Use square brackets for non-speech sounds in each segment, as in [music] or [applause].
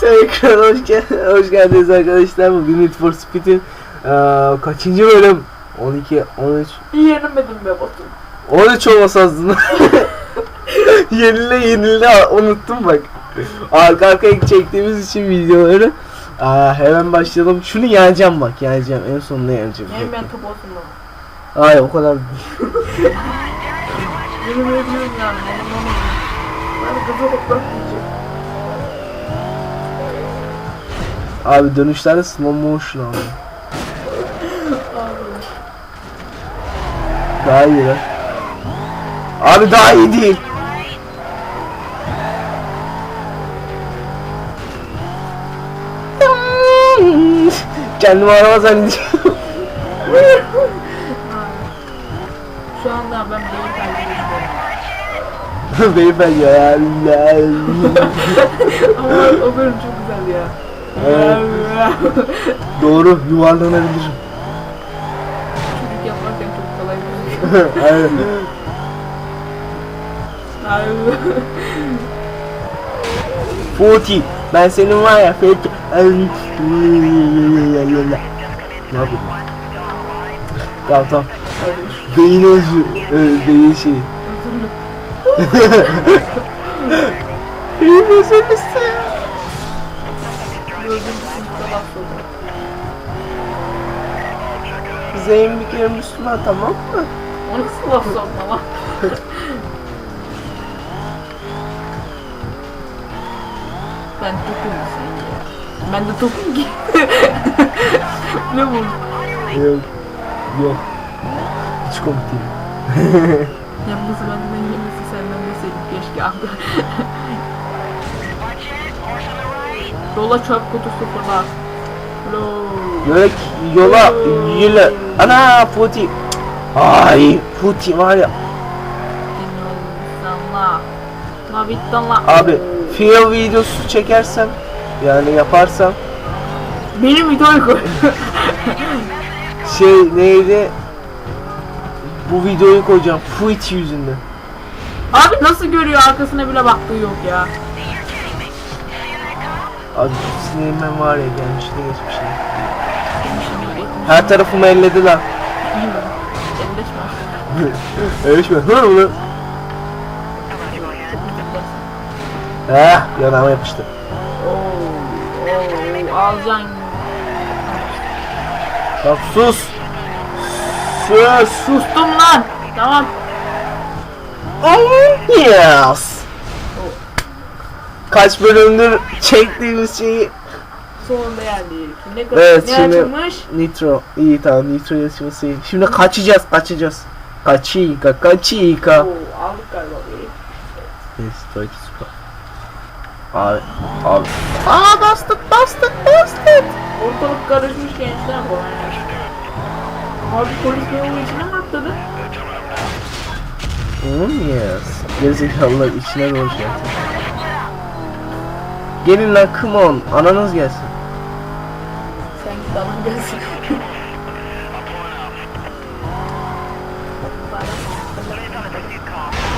Tekrar hoş, gel hoş geldiniz arkadaşlar. Bugün Need for Speed'in eee, kaçıncı bölüm? 12, 13. Yenemedim be Batu. 13 olmasa aslında. [laughs] yenile yenile unuttum bak. Arka arkaya çektiğimiz için videoları. Aa, hemen başlayalım. Şunu yeneceğim bak yeneceğim. En sonunda yeneceğim. Yemin ben top olsun. Ay o kadar. Yenemeyebilirim yani. Onu onu. Ben kızı hoplat Abi dönüşlerde slow motion abi. Daha iyi lan. Abi daha iyi değil. Kendimi araba zannediyorum. Şu anda ben beyin kaybediyorum. [laughs] Beyefendi ya. [laughs] Ama o bölüm çok güzel ya. Evet. Doğru yuvarlanabilirim. Çocuk yaparken çok kolay şey. [laughs] Aynen. Ay. Futi. Ben senin var ya Fethi. Ne yapıyorsun? Tamam tamam. Beyin özü. e, Beyin şey. [laughs] Beyin özürlüsü. Dördüncü Zeyn bir kere Müslüman tamam mı? O nasıl laf sokma lan? ben tokum sen ya. Ben de tokum ki. ne bu? Yok. Yok. Hiç komik değil. Yalnız benden yemesi senden meseydim keşke abi. Yola çöp kutusu fırla. Lo. Böyle yola yürü. Ana Futi. Ay Futi var ya. Abi fail videosu çekersem yani yaparsam Benim videoyu koy. şey neydi bu videoyu koyacağım Fuiti yüzünden. Abi nasıl görüyor arkasına bile baktığı yok ya. Abi sinirmen var ya gelmişti geçmişte. Her tarafımı ellediler. Mi? Hı mı? Eh yanağıma yapıştı. Oo, oo, alacaksın. Bak sus. Sus. Sustum lan. Tamam. Oh yes. Kaç bölümdür çektiğimiz şeyi Sonunda geldik. Ne kadar Evet, ne şimdi- açılmış? Nitro. İyi tamam Nitro yarışması. Şimdi kaçacağız kaçacağız. Kaçika kaçika. Oo, aldık galiba. burayı. Yes, Toy Super. Abi, abi. Aa bastık bastık bastık. Ortalık karışmış gençler bu. Abi polis memuru içine mi atladı? Hmm, yes. Gerizekalılar içine doğru şey. Gelin lan come on. Ananız gelsin. Alan gelsin.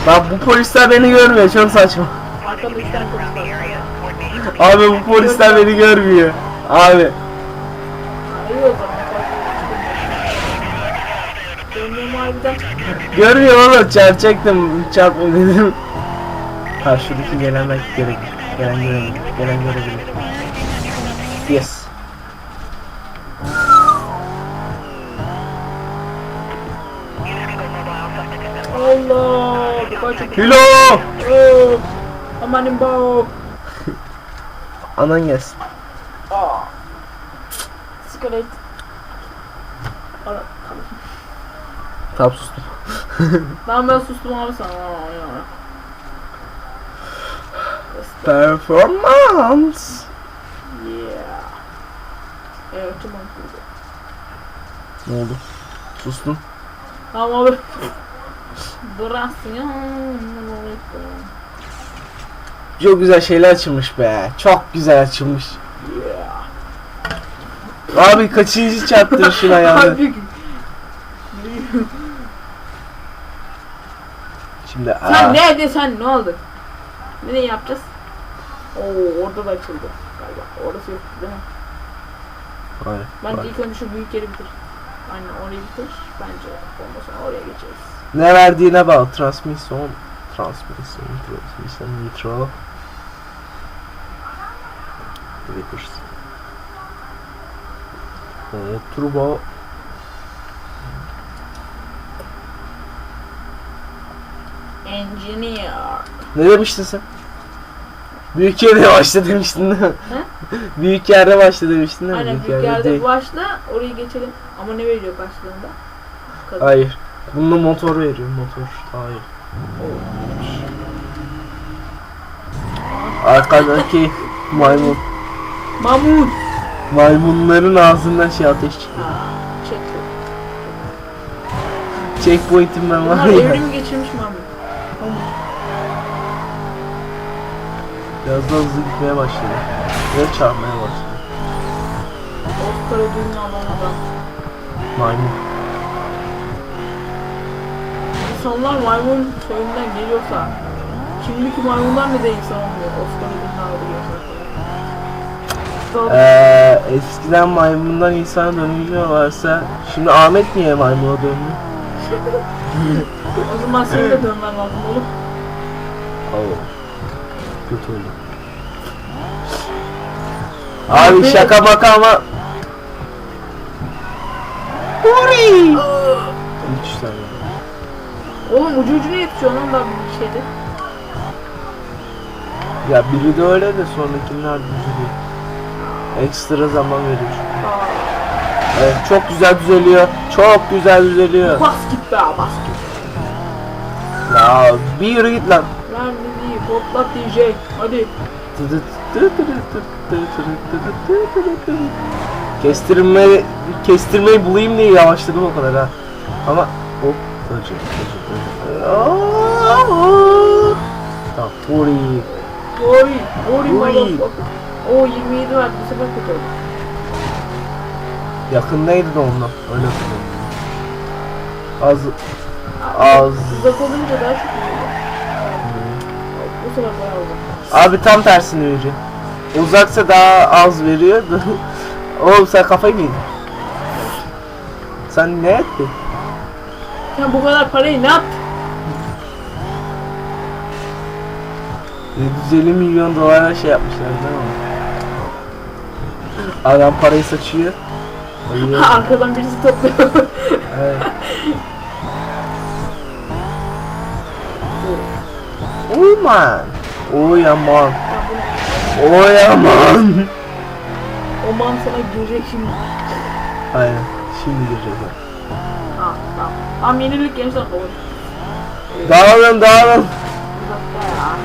Bak bu polisler beni görmüyor çok saçma. Abi bu polisler beni görmüyor. Abi. Zaman. Görmüyor oğlum çarpacaktım çarpma dedim. Ha şuradaki gelen belki gerek. Gelen görebilir. Gelen görebilir. Yes. Hilo! Oh! Amanin Bob! Anan gelsin. Sigaret. Ara, Tamam sustum. [laughs] Tamam ben sustum abi sana. Performance. Yeah. Evet tamam. Ne oldu? Sustun. Tamam abi. Burası ya. Çok güzel şeyler açılmış be. Çok güzel açılmış. Yeah. Abi kaçıncı çarptın şuna ya? Abi. Şimdi Sen aa, ne dedin sen ne oldu? Ne yapacağız? Oo orada da açıldı galiba. Orası yok değil mi? Hayır. Bence hayır. ilk önce şu büyük yeri bitir. Aynen orayı bitir. Bence ondan sonra oraya geçeriz. Ne verdiğine bağlı. Transmission. Transmission. Transmission. Nitro. Grippers. Oo, turbo. Engineer. Ne demiştin sen? Büyük yerde başla demiştin mi? [laughs] büyük yerde başla demiştin değil mi? Aynen büyük yerde değil. başla orayı geçelim. Ama ne veriyor karşılığında? Kadın. Hayır. Bunda motor veriyor motor. Hayır. Arkadaki maymun. Mamut. Maymunların ağzından şey ateş çıkıyor. Checkpoint'im ben var Bunlar ya. evrim geçirmiş mamut. Mamut. Biraz da hızlı gitmeye başladı. Ve çarpmaya başladı. Oscar ödülünü alan adam. Maymun. İnsanlar maymun soyundan geliyorsa şimdiki maymunlar neden insan olmuyor? Oscar ödülünü alıyorsa. Ee, eskiden maymundan insana dönüşüyor varsa şimdi Ahmet niye maymuna döndü? [laughs] O zaman senin de dönmen lazım oğlum. Oo. Kötü oldu. Abi şaka maka ama Hurry! Üç tane. Oğlum ucu ucuna yetişiyor lan da bir şeydi. Ya biri de öyle de sonrakiler düzeliyor. Ekstra zaman veriyor. Evet, çok güzel düzeliyor. Çok güzel düzeliyor. bas git be bas git. Ya bir yürü git lan. Lan müziği hoplat DJ. Hadi. Kestirme, kestirmeyi bulayım diye yavaşladım o kadar ha. Ama hop, acı, acı. Aa! Tamam, Uri. Oy. Oy Oy. motherfucker. Oo 27 var. Bu sefer kötü oldu. Yakındaydı da ondan. Öyle hatırlıyorum. Az, az. Uzak olunca daha çok oluyor. Bu sefer bayağı oldu. Abi tam tersini veriyor. Uzaksa daha az veriyor. [laughs] Oğlum sen kafayı mı yedin? Sen ne ettin? Sen bu kadar parayı ne yaptın? 750 milyon dolara şey yapmışlar değil mi? Adam parayı saçıyor. Ayıyor. Ha, arkadan birisi topluyor. Evet. Oh man. Oy aman. Ya bu- Oy aman. o man sana girecek şimdi. Aynen. Şimdi girecekler. Tamam yenilik gençler olur. Dağılın dağılın. Uzakta ya.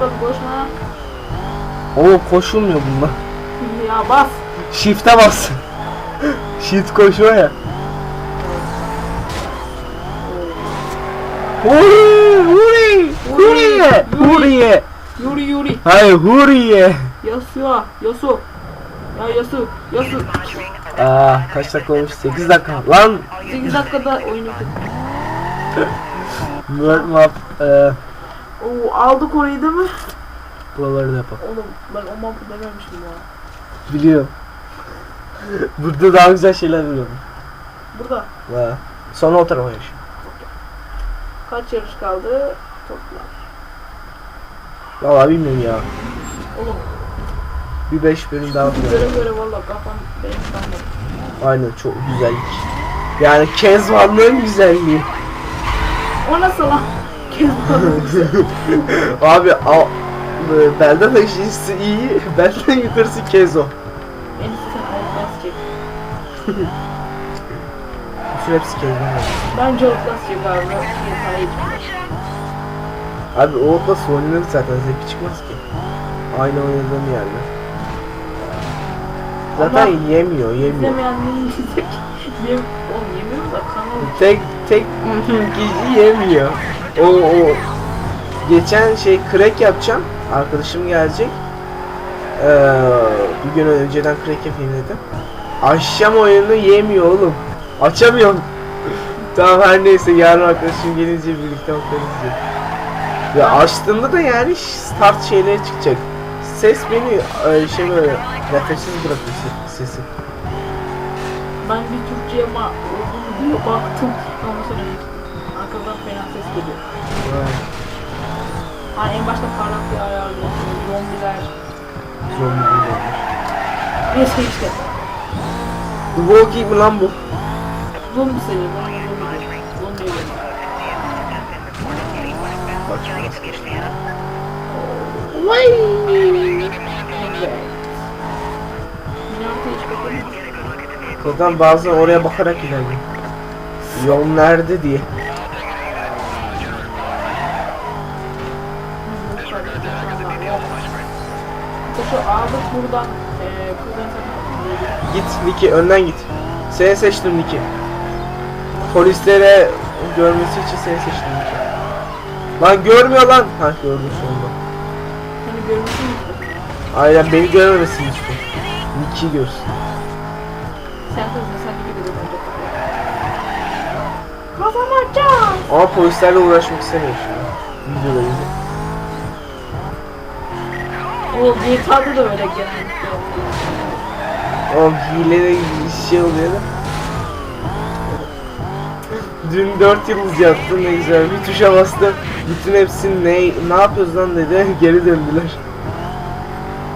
Bak boşuna. Oo koşulmuyor bunlar. Ya bas. Shift'e bas. Shift koşuyor ya. Huri! Huri! Huriye! Huriye! Yuri yuri. Hayır Huriye! Yasu. Yasu. Ya Yasu. Yasu. Aa kaç dakika olmuş? 8 dakika. Lan 8 dakikada oyunu. World Map e, Oo aldık orayı değil mi? buraları da yapalım. Oğlum ben o mapı dememiştim ya. Biliyorum. [laughs] Burada daha güzel şeyler biliyorum. Burada Ha. Sonra o tarafa geç. kaç yarış kaldı? Topla. Valla bilmiyorum ya. Oğlum Bir 5 bölüm daha göre koyalım. göre valla kafam benim kalmadı. Aynen çok güzellik. Yani Kezban'ın güzelliği. O nasıl lan? [laughs] [laughs] Abi al, e, belden aşağısı iyi, [laughs] belden yukarısı Kezo. En çek. Bütün hepsi Kezban. Bence Outlast. Sana yetmiyor. Abi o Outlast oynanır zaten zevki çıkmaz ki. Aynı oynadığım yerde. Zaten Ama yemiyor, yemiyor. İzlemeyenlerin izleyecek. Yem Oğlum yemiyorum da kanal. Tek tek kişi yemiyor. O o geçen şey crack yapacağım. Arkadaşım gelecek. Ee, bir gün önceden crack yapayım dedim. Akşam oyunu yemiyor oğlum. Açamıyorum. [laughs] tamam her neyse yarın arkadaşım gelince birlikte bakarız ya. Açtığında da yani start şeyleri çıkacak. Ses beni e, şey böyle nefessiz bırakıyor se- sesi. Ben bir Türkçe'ye ma olduğunu diye baktım. Ondan sonra arkadan fena ses geliyor. Ha en başta parlak bir ayarlı. Zombiler. Zombi gibi olmuş. Neyse işte. The Walking mi lan bu? Zombi seviyor. Ben de zombi diyorum. Zombiye geliyor. Bak şu nasıl geçti. Evet. Minarte hiç bakmadım. Zaten bazen oraya bakarak ilerliyor. Yol nerede diye. Şu aldık buradan satın Git Niki önden git. Seni seçtim Niki. Polislere görmesi için seni seçtim Niki. Lan görmüyor lan. Ha gördüm sonunda. Seni görmüşsün mü? Aynen beni görmemesin işte. Niki görsün. Sen kızma sen gibi dedim önce. Kazanacağız. Ama polislerle uğraşmak istemiyor şimdi. Videoda izle. O GTA'da da öyle genellikle. O hileli bir şey oluyor da. Dün 4 yıldız yattı ne güzel bir tuşa bastım. Bütün hepsini ne, ne yapıyoruz lan dedi [laughs] geri döndüler.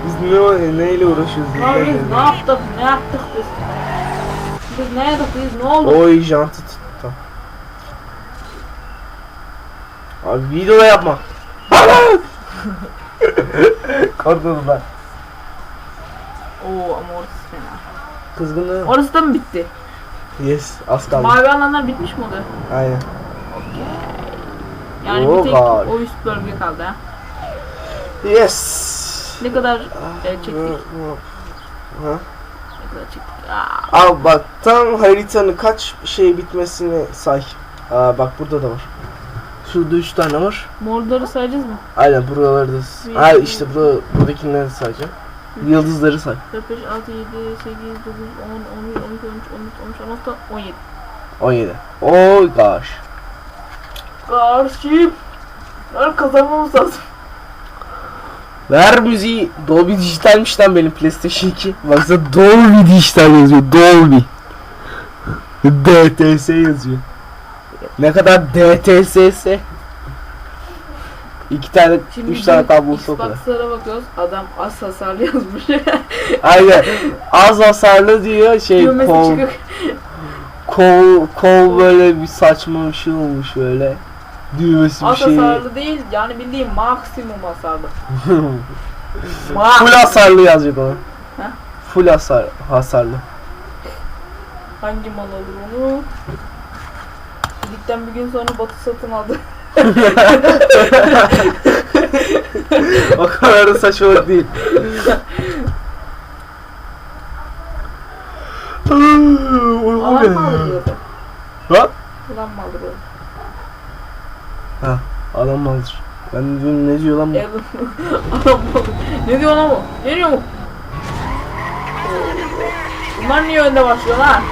Biz ne, neyle uğraşıyoruz dediler. biz ne yaptık ne yaptık biz? Biz ne yaptık biz ne oldu? Oy jantı tuttu. Abi videoda yapma. [laughs] Korkmadım ben. Oo ama orası fena. Kızgınlığı. Orası da mı bitti? Yes az kaldı. Mavi alanlar bitmiş mi oldu? Aynen. Yani Oo, bir tek gay. o üst bölge kaldı ha. Yes. Ne kadar e, çektik? Ha? Kadar çektik? Aa, Al bak tam haritanın kaç şey bitmesini say. Aa bak burada da var. Şurada 3 tane var. morları sayacağız mı? Aynen buraları da. Bir, Ha iki, işte burada buradakileri sayacağım. Yıldızları say. 4, 5, 6, 7, 8, 9, 10, 11, 12, 13, 14, 15, 16, 17. 17. Oh gosh. Ben kazanmamız lazım. Ver müziği. Dolby dijitalmiş lan benim PlayStation 2. Baksana Dolby dijital yazıyor. Dolby. DTS yazıyor. Ne kadar DTS ise iki tane, üç tane kablosu o kadar. Xbox'lara bakıyoruz. Adam az hasarlı yazmış. [laughs] Aynen. Az hasarlı diyor şey Düğmesi kol, kol, kol böyle bir saçma bir şey olmuş böyle. Düğmesi bir Az şey. hasarlı değil. Yani bildiğim maksimum hasarlı. [laughs] Full hasarlı yazacak ona. Ha? Full hasar, hasarlı. Hangi mal alır onu? Gittikten bir gün sonra Batu satın aldı. [laughs] o kadar da saçmalık değil. Alan mı alır? Alan mı alır diyordu? Adam alır. Ben diyorum ne diyor lan bu? [laughs] Alır? Ne diyor lan bu? Geliyor mu? Bunlar niye önde başlıyor lan?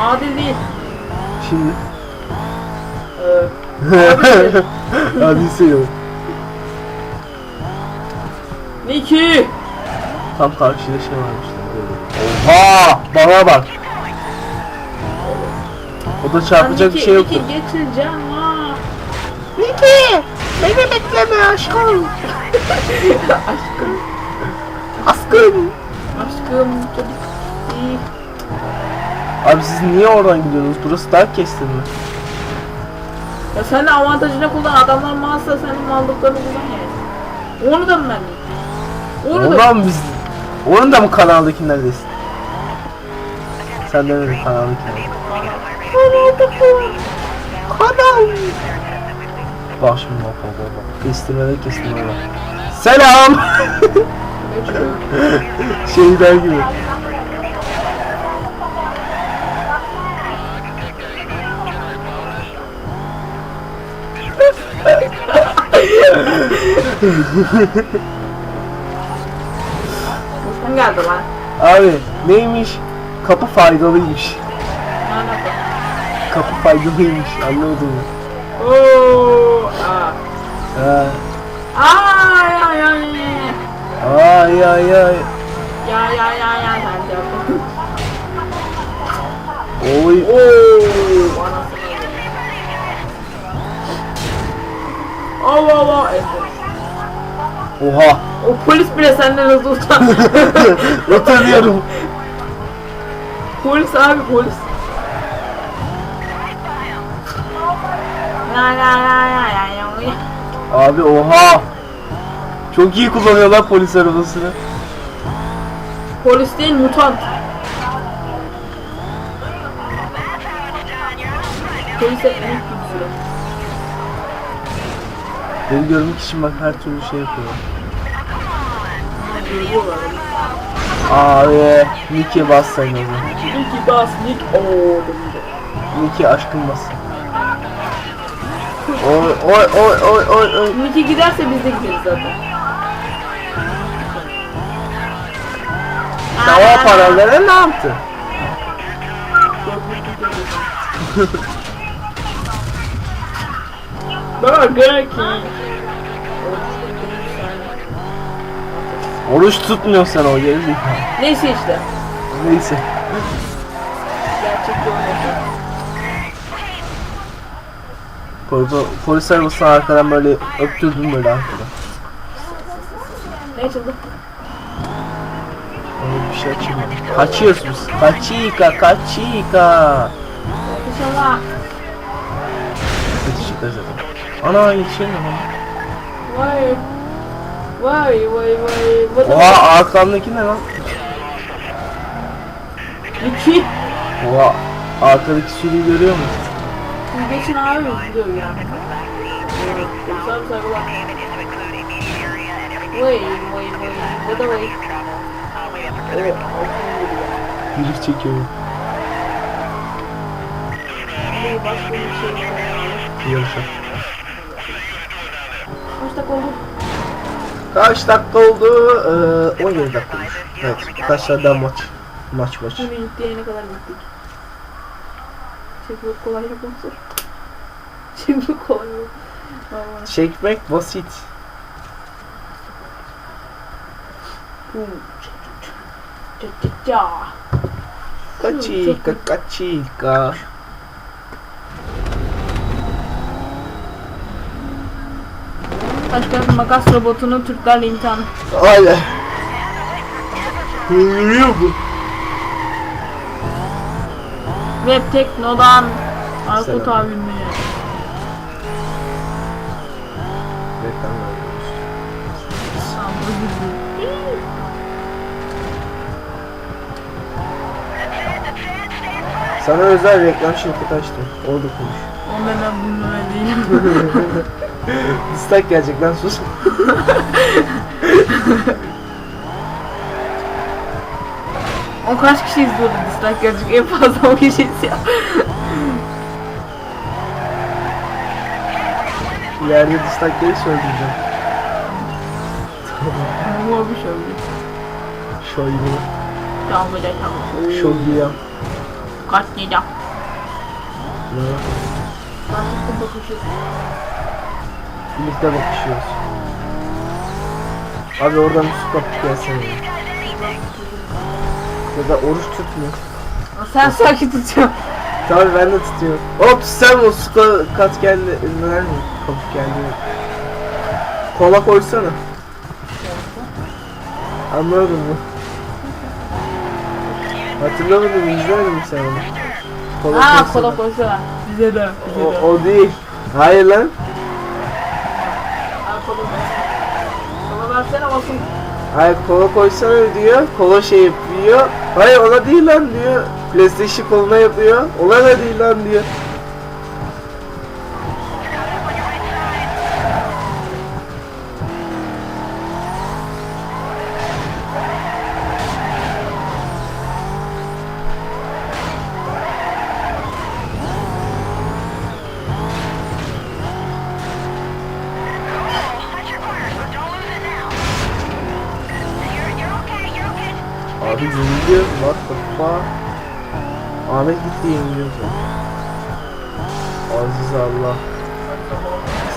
Adil değil. Şimdi. Ee, [laughs] Hadi seviyorum. Niki! Tam karşıda şey varmış. Oha! Bana bak. O da çarpacak bir şey yok. Niki geçeceğim Niki! Beni bekleme aşkım. [laughs] Aşkım. Aşkım. Aşkım. Abi siz niye oradan gidiyorsunuz? Burası daha kestin mi? Ya sen de avantajını kullan. Adamlar malsa senin mallıklarını kullan yani. Onu da mı ben? Onu da Ondan biz... Onun da mı kanaldaki neredesin? Sen de mi kanaldaki? Kanal. Bak şimdi bak bak bak. bak. Kestirmede kestirmede bak. Selam. [laughs] Şeyler gibi. Sen geldi lan. Abi neymiş? Kapı faydalıymış. Ne alaka? kapı faydalıymış anladın mı? Ay ay ay. Ay ay ay. Ya ya ya ya sen de yapın. Oy. Oo. Allah Allah. Oha. O polis bile senden hızlı utan. [laughs] Utanıyorum. polis abi polis. Ya ya ya ya ya ya. Abi oha. Çok iyi kullanıyorlar polis arabasını. Polis değil mutant. Polise en güçlü. Beni görmek için bak her türlü şey yapıyorlar. Görüyorlar. Abi Nick'e bas sen o zaman. Nicky Bas Nick ooo. Nick'e aşkın bas. Oy oy oy oy oy oy. Nicky giderse biz de gideriz zaten. Hava paraları ne yaptı? Burger King. Oruç tutmuyor sen o geri. Neyse işte. Neyse. Gerçekten öyle. Polis, polis arabasını arkadan böyle öptürdüm böyle arkadan. Ne açıldı? Öyle bir şey ben. Kaçıyoruz biz. Kaçika kaçika. İnşallah. Kaçika zaten. Ana yetişemiyorum ama. Vay. Vay vay vay. Oha arkamdaki ne lan? Nicky. Oha arkadaki sürüyü görüyor musun? Geçin abi gidiyor ya. Polis abi saygılar. Vay vay vay. What the way. Evet. Biri çekiyor. Bir başka bir şey. Yarışa. Kaç dakika oldu? Kaç dakika oldu? Ee, 17 dakika olmuş. Evet. Kaç daha maç? Maç maç. Şimdi diyene kadar gittik. Çekmek kolay yok yok. Vallahi. Çekmek basit. Kaçika kaçika. Başkan makas robotunu Türklerle imtihanı. Aynen. Yürüyor bu. Web Tekno'dan Aykut Selam. Sana özel reklam şirketi açtım. Orada konuş. O meme bu meme değil. Dislike gelecek lan sus. [laughs] o kaç kişi izliyordu dislike gelecek en fazla o kişi izliyor. [laughs] İleride dislike gelirse öldüreceğim. Ama bir oldu. Şöyle. Tamam öyle tamam. Şöyle. Kaç Ne? Karşılıklı bakışıyoruz. Birlikte bakışıyoruz. Abi oradan su kapıp gelsene ya. Ya da oruç tutmuyor. Sen sakin tutuyorsun. Tabii ben de tutuyorum. Hop sen o su ka- kat geldi. Neler mi? Kapıp geldi. Kola koysana. Anladın mı? İzlemedin mi sen onu? Kola Ha koysana. kola koysana. Bize de. Bize O, de. o değil. Hayır lan. Ha kola versene. Kola versene bakın. Hayır kola koysana diyor. Kola şey yapıyor. Hayır ona değil lan diyor. PlayStation koluna yapıyor. Ona da değil lan diyor.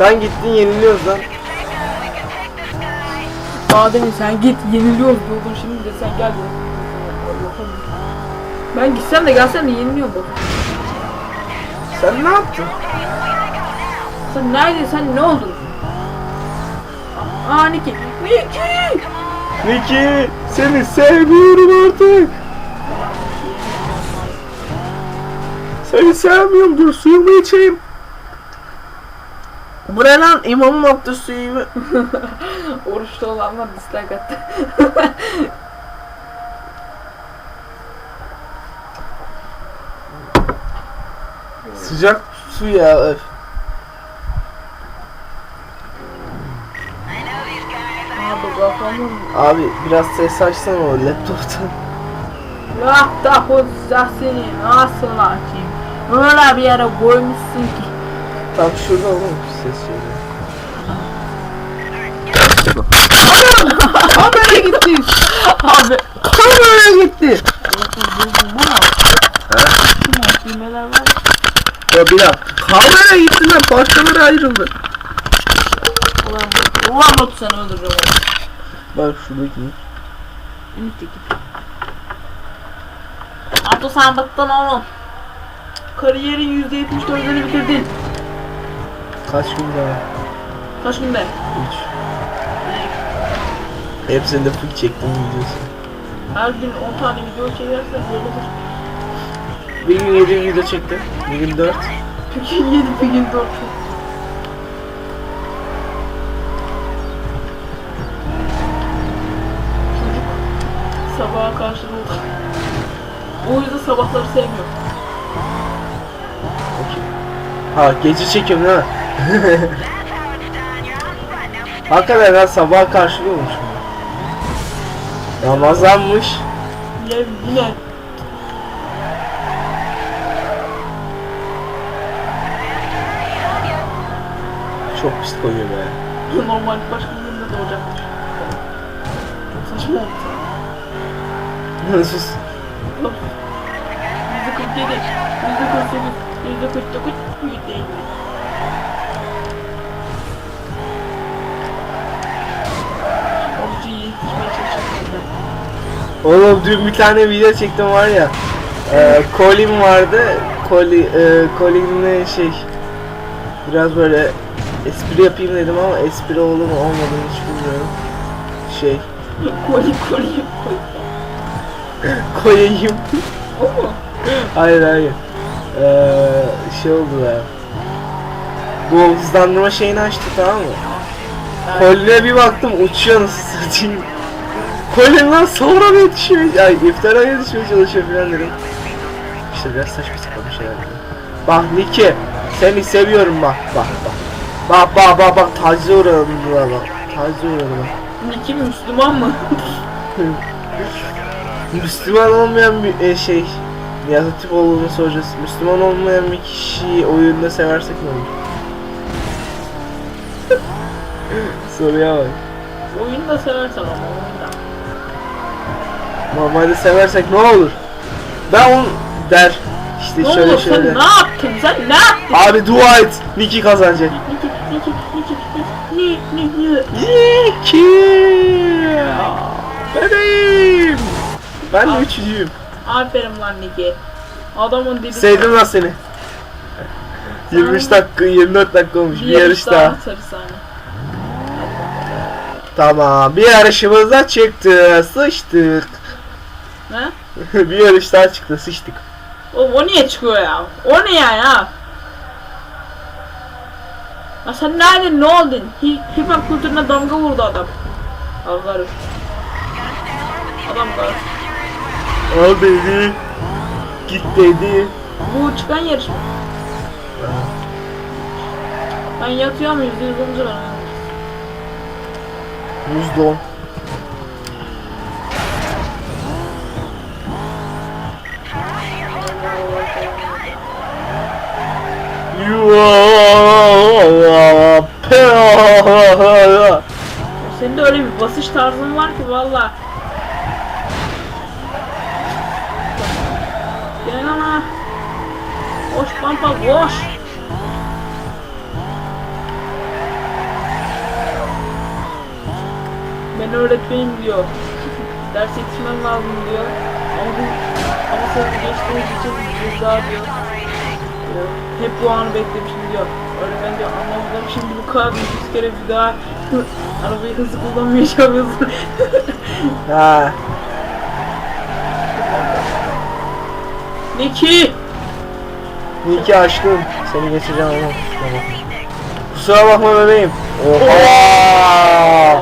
Sen gittin yeniliyoruz lan. Adem'in sen git yeniliyoruz diyordun şimdi de sen gel. Ben gitsem de gelsem de yeniliyorum bak. Sen ne yaptın? Sen neredesin sen ne oldun? Aa Niki. Niki! Niki seni sevmiyorum artık. Seni sevmiyorum dur suyumu içeyim. Bu ne lan imamım attı suyumu. [laughs] Oruçta olanlar dislike attı. Sıcak su ya. öf. Abi kafamın Abi biraz ses açsana o laptoptan. Hoca seni nasıl açayım? Öyle bir yere koymuşsun ki. Tam şurada oğlum ses şöyle. Kamera gitti. Abi. Kamera gitti. Düğmeler var. Ya bir dakika. Kamera gitti lan parçalara ayrıldı. Ulan bu. Ulan Batu seni öldüreceğim oğlum. Bak şuradaki. Ümitteki. Abdü sen bıktın oğlum. Kariyerin %74'ünü bitirdin. Kaç gün daha? Kaç günde? 3. Hepsinde full çektim videosu. Her gün 10 tane video çekersen böyle olur. Bir gün 7 video çektim. Bir gün 4. Bir gün 7 bir gün 4. Çocuk sabaha karşı oldu. O yüzden sabahları sevmiyor. Ha gece çekiyorum değil mi? Hakikaten ben sabaha karşılıyormuşum. Ramazanmış. Ya yine Çok pis koyuyor be. normal başka günde doğacakmış. Çok saçma oldu. Sus. Yüzde 47, yüzde 48, yüzde 49, yüzde 50. Oğlum dün bir tane video çektim var ya. E, Colin vardı. Colin, e, Colin'le şey biraz böyle espri yapayım dedim ama espri oldu mu olmadı mı hiç bilmiyorum. Şey koli koli. koyayım. O mu? hayır hayır. Ee, şey oldu ya. Bu hızlandırma şeyini açtı tamam mı? Colin'e bir baktım uçuyor nasıl satayım. Colin lan sonra mı yetişiyor? Ay iftara yetişmeye çalışıyor falan dedim. İşte biraz saçma sapan bir şeyler dedim. Bak Niki seni seviyorum bak bak bak. Bak bak bak bak tacize uğradım buna bak. Tacize uğradım bak. Niki Müslüman mı? Müslüman olmayan bir e, şey ya tip olduğunu soracağız. Müslüman olmayan bir kişiyi oyunda seversek ne olur? Soruya bak. Oyunu da seversen ama oyunda. Normalde seversek ne olur? Ben onu der. İşte Ne şöyle olur şöyle. sen ne yaptın? Sen ne yaptın? Abi dua et. Niki kazanacak. Niki Niki Niki Niki Niki Niki. Bebeğim. Ben de üçüncüyüm. Aferin lan Niki. Adamın dibi. Sevdim lan seni. 23 dakika 24 dakika olmuş bir yarış daha. Tamam bir yarışımız da çıktı. Sıçtık. Ne? [laughs] bir yarış daha çıktı sıçtık. Oğlum o niye çıkıyor ya? O ne yani ha? Ya sen nerede ne oldun? Hi hip hop kültürüne damga vurdu adam. Allah'ım. Adam da. Al dedi. Git dedi. Bu çıkan yarışma. Ben yatıyorum yüzde yüz olunca ben. Yüzde on. Senin de öyle bir basış tarzın var ki valla. Gel ana. Koş pampa koş. Ben öğretmenim diyor. Ders yetişmem lazım diyor. Ama, ama sen geçtiğiniz için ceza diyor diyor. Hep bu anı beklemişim diyor. Öğretmen diyor anlamadım şimdi bu kadar yüz kere bir daha arabayı hızlı kullanmaya çalışıyorsun. [laughs] Ha. ne ki? Niki aşkım. Seni geçeceğim ama. Tamam. Kusura bakma bebeğim. Oha.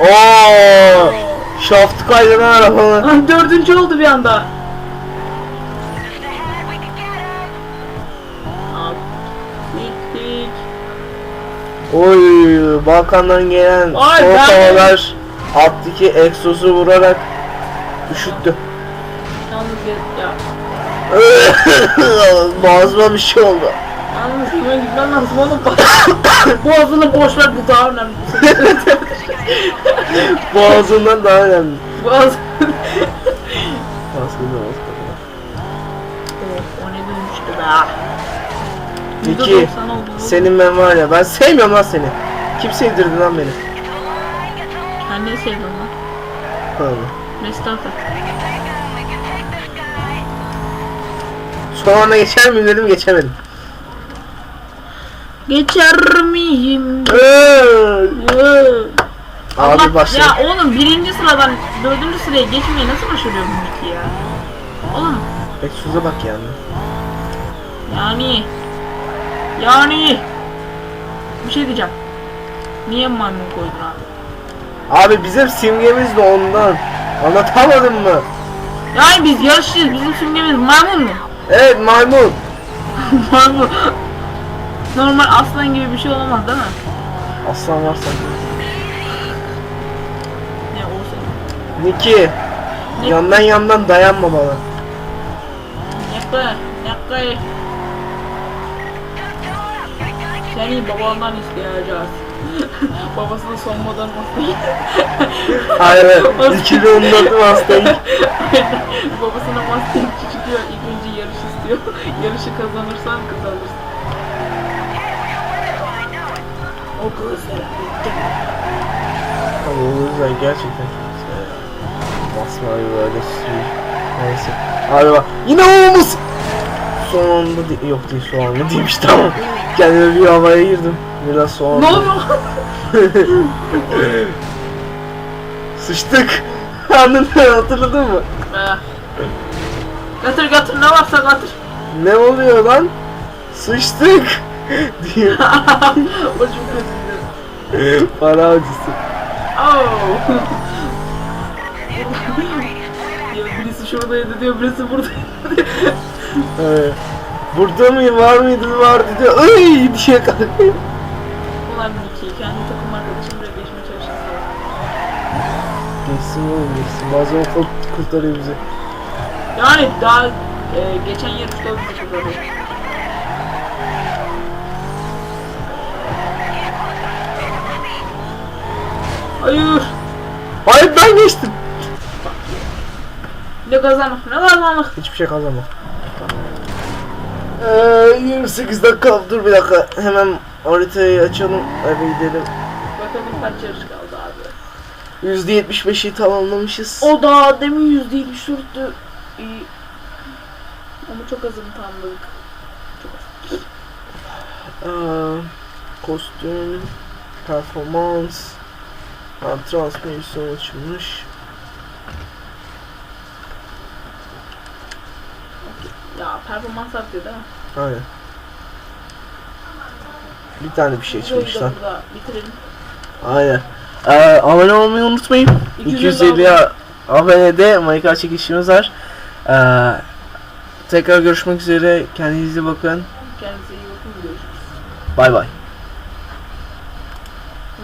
Oo. Şaftı kaydıran arabanı. Lan dördüncü oldu bir anda. Oy Balkan'dan gelen Ay, soğuk ben- havalar alttaki egzozu vurarak üşüttü. Yalnız ya, Boğazıma bir şey oldu. Yalnız hemen gitmem lazım oğlum. Boğazını boş ver bu daha önemli. [laughs] Boğazından daha önemli. Boğaz. Aslında olsun. o ne dönmüştü be. Niki, %90 oldu. Senin ben var ya ben sevmiyorum lan seni. Kim sevdirdi lan beni? Kendini sevdin lan. Tamam. Mestafe. Son anda geçer miyim dedim geçemedim. Geçer miyim? Abi Allah- başladı. Ya oğlum birinci sıradan dördüncü sıraya geçmeyi nasıl başarıyor bu Niki ya? Oğlum Egzoza bak yani. yani yani bir şey diyeceğim. Niye maymun koydun abi? Abi bizim simgemiz de ondan. Anlatamadın mı? Yani biz yarışçıyız. Bizim simgemiz maymun mu? Evet maymun. [laughs] maymun. Normal aslan gibi bir şey olamaz değil mi? Aslan var sanki. Ne olsa. Niki. Ne? Yandan yandan dayanma bana. Yakı. Yakı. Seni babandan isteyeceğiz. [laughs] Babasını sonmadan masayı. Hayır. [laughs] İkili onladım hastayı. Babasına masayı çıkıyor. İlk önce yarış istiyor. [laughs] Yarışı kazanırsan kız alırsın. O kız. Abi o yüzden gerçekten çok güzel. Masmavi böyle suyu. Neyse. Abi bak. Yine olmamız. Son anda değil. Yok değil anda değilmiş tamam. Kendime bir havaya girdim. Biraz son Ne oluyor? Sıçtık. [laughs] Anladın hatırladın mı? Eh. Götür götür ne varsa götür. Ne oluyor lan? Sıçtık. [laughs] diye o çok kötüydü. para avcısı. Oh. [laughs] ya birisi şuradaydı diyor, birisi buradaydı. Evet. Burada mıyım var mıydı vardı diyor. Ay diye kalkıyor. Ulan Niki, kendi takım arkadaşım buraya geçmeye çalışıyor. Geçsin oğlum geçsin. Bazen o kurt- kurtarıyor bizi. Yani daha e, geçen yarışta bizi kurtardı. Hayır. Hayır ben geçtim. Ne kazanmak, ne kazanmak. Hiçbir şey kazanma. Ee, 28 dakika dur bir dakika hemen haritayı açalım eve gidelim. Bakalım kaç yarış kaldı abi. %75'i tamamlamışız. O da demin yüzde yetmiş dörttü. İyi. Ama çok azını tamamladık. Çok az. Ee, kostüm, performans, ha, transmisyon açılmış. Ya performans artıyor değil mi? Aynen. Bir tane bir şey burada bitirelim. Aynen. Ee, abone olmayı unutmayın. 250 250 abonede Minecraft çekişimiz var. Ee, tekrar görüşmek üzere. Kendinize bakın. Kendinize iyi bakın. Görüşürüz. Bay bay.